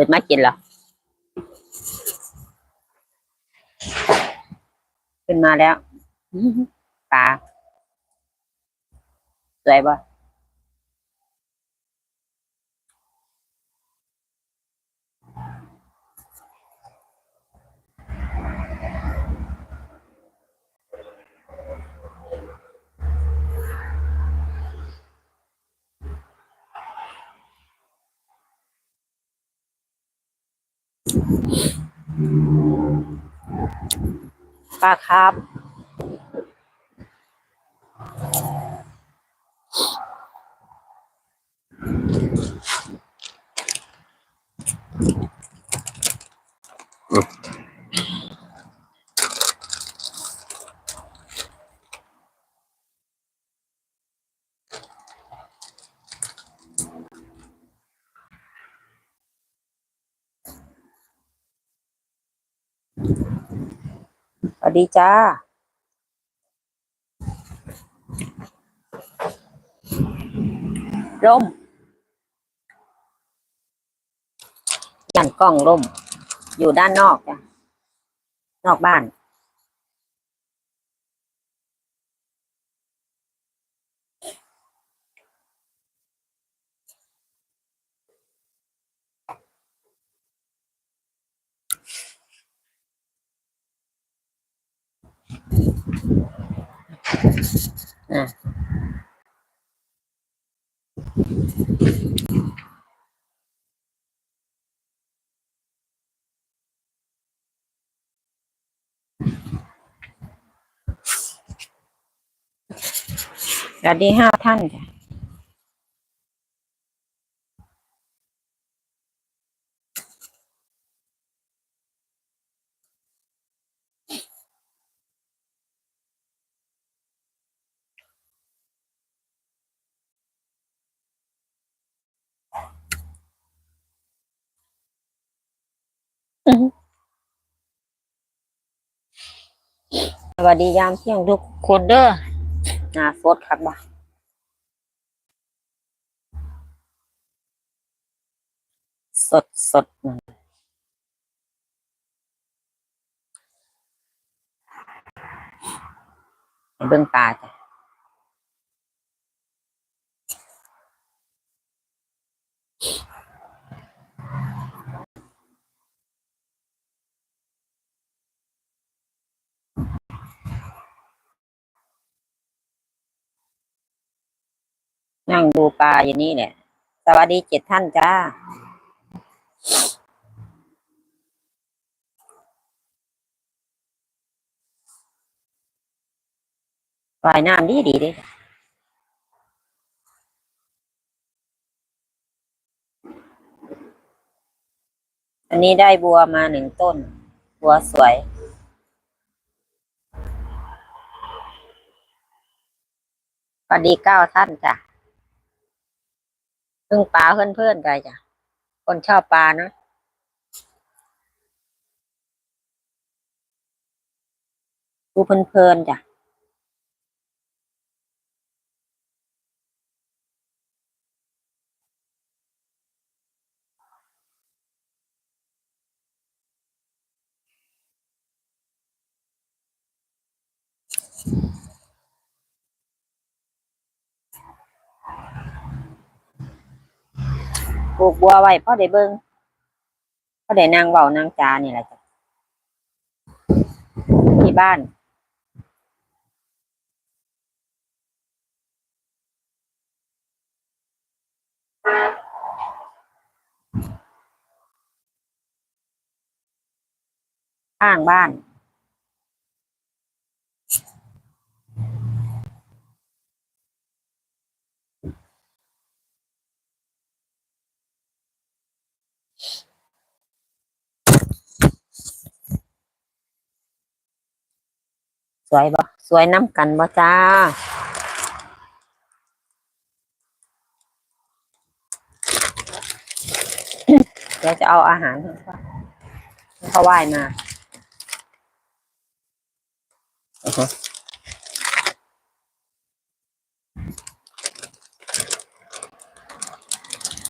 กิดมากินเหรอขึ้นมาแล้วปลาสวยบ่ ปลาครับ วัสดีจ้าร่มยันกล้องร่ม อยู่ด้านนอกจ้ะนอกบ้าน อะสวัสดีห้าท่านจ้ะ สวัสดียามเที่ยงทุกคนเด้อหน้าสดครับบ่สดสดนั่นให้เบิ่งตาจ้ะ นั่งดูปลาอย่างนี้แหละสวัสดีเจ็ดท่านจ้าว่ายน้ำดีดีเด้อันนี้ได้บัวมาหนึ่งต้น บัวสวยสวัสดีเก้าท่านจ้ะ พิ่งปลาเพื่อนเพื่อนๆกันจ้ะ คนชอบปลาเนอะดูเพลินๆจ้ะ ปลูกบัวไว้พ่อได้เบิงพ่อได้นางเว้านางจานี่แหละจ้ะที่บ้านข้างบ้าน สวยบ่สวยน้ำกันบ่จ้าเดี๋ยวจะเอาอาหารเข้าไหว้มาอือฮึ